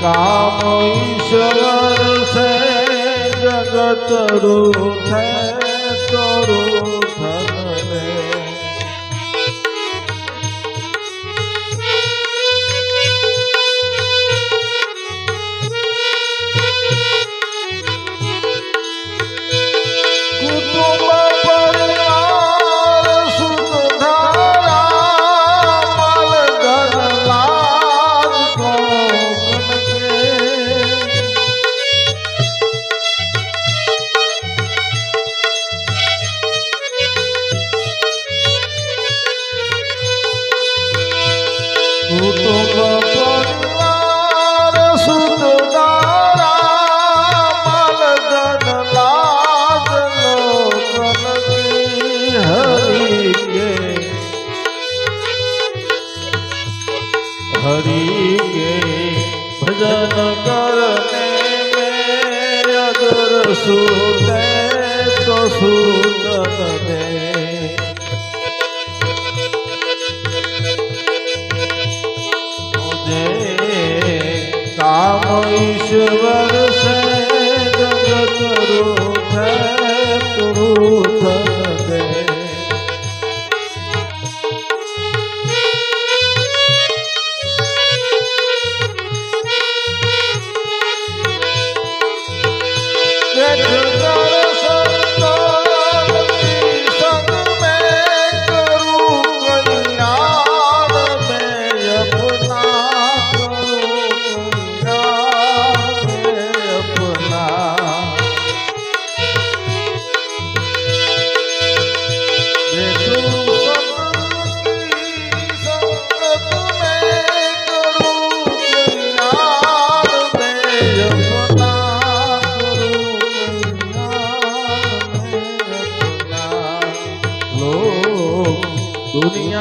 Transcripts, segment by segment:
કામ ઈશ્વર છે જગત રૂ છે તો રૂ હરી ગે ભજન કરને અગર સુતે કામ ઈશ્વર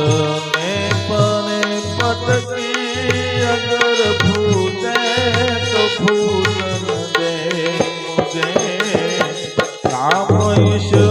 તને પણ પતકી અગર ભૂતે તો ભૂતન દે મુજે. કામ ઈશ્વર